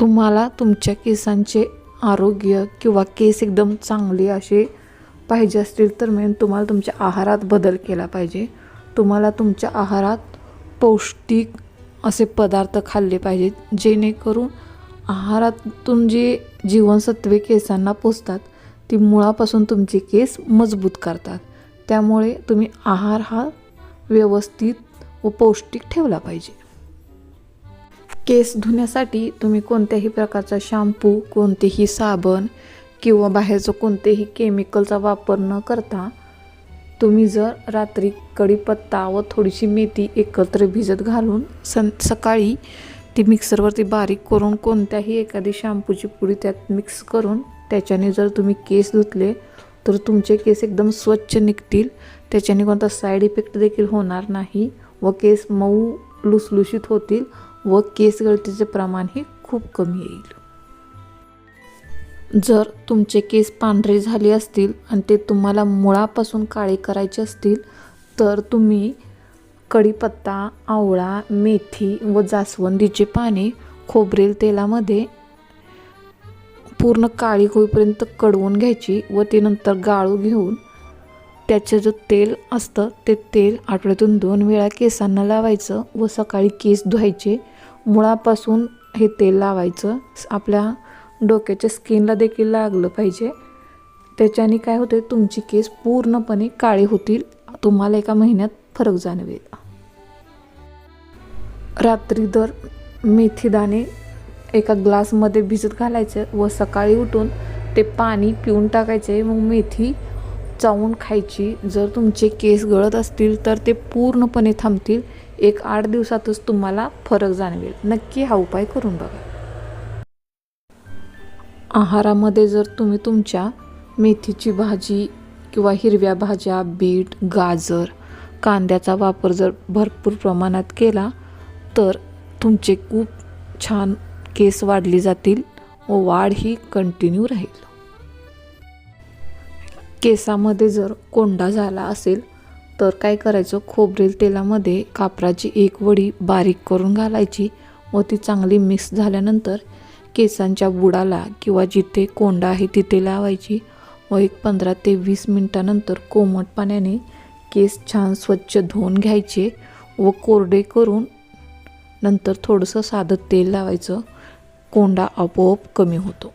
तुम्हाला तुमच्या केसांचे आरोग्य किंवा केस एकदम चांगले असे पाहिजे असतील तर मेन तुम्हाला तुमच्या आहारात बदल केला पाहिजे. तुम्हाला तुमच्या आहारात पौष्टिक असे पदार्थ खाल्ले पाहिजेत जेणेकरून आहारातून जे जीवनसत्वे केसांना पोचतात ती मुळापासून तुमचे केस मजबूत करतात. त्यामुळे तुम्ही आहार हा व्यवस्थित व पौष्टिक ठेवला पाहिजे. केस धुण्यासाठी तुम्ही कोणत्याही प्रकारचा शॅम्पू कोणतेही साबण किंवा बाहेरचं कोणतेही केमिकलचा वापर न करता तुम्ही जर रात्री कढीपत्ता व थोडीशी मेथी एकत्र भिजत घालून सं सकाळी ती मिक्सरवरती बारीक करून कोणत्याही एखादी शॅम्पूची पुडी त्यात मिक्स करून त्याच्याने जर तुम्ही केस धुतले तर तुमचे केस एकदम स्वच्छ निघतील. त्याच्याने कोणता साईड इफेक्ट देखील होणार नाही व केस मऊ लुसलुशीत होतील व केस गळतीचे प्रमाणही खूप कमी येईल. जर तुमचे केस पांढरे झाले असतील आणि ते तुम्हाला मुळापासून काळे करायचे असतील तर तुम्ही कढीपत्ता आवळा मेथी व जास्वंदीचे पाने खोबरेल तेलामध्ये पूर्ण काळी होईपर्यंत कडवून घ्यायची व ते नंतर गाळू घेऊन त्याचं जे तेल असतं ते तेल आठवड्यातून दोन वेळा केसांना लावायचं व सकाळी केस धुवायचे. मुळापासून हे तेल लावायचं. आपल्या डोक्याच्या स्किनला देखील लागलं पाहिजे. त्याच्याने काय होते तुमची केस पूर्णपणे काळे होतील. तुम्हाला एका महिन्यात फरक जाणवेल. रात्री दर मेथीदाणे एका ग्लासमध्ये भिजत घालायचं व सकाळी उठून ते पाणी पिऊन टाकायचे. मग मेथी चावून खायची. जर तुमचे केस गळत असतील तर ते पूर्णपणे थांबतील. एक आठ दिवसातच तुम्हाला फरक जाणवेल. नक्की हा उपाय करून बघा. आहारामध्ये जर तुम्ही तुमच्या मेथीची भाजी किंवा हिरव्या भाज्या बीट गाजर कांद्याचा वापर जर भरपूर प्रमाणात केला तर तुमचे खूप छान केस वाढली जातील व वाढ ही कंटिन्यू राहील. केसामध्ये जर कोंडा झाला असेल तर काय करायचं? खोबरेल तेलामध्ये कापराची एक वडी बारीक करून घालायची. व ती चांगली मिक्स झाल्यानंतर केसांच्या बुडाला किंवा जिथे कोंडा आहे तिथे लावायची. व एक पंधरा ते वीस मिनटानंतर कोमट पाण्याने केस छान स्वच्छ धुवून घ्यायचे व कोरडे करून नंतर थोडंसं साधं तेल लावायचं. कोंडा आपोआप कमी होतो.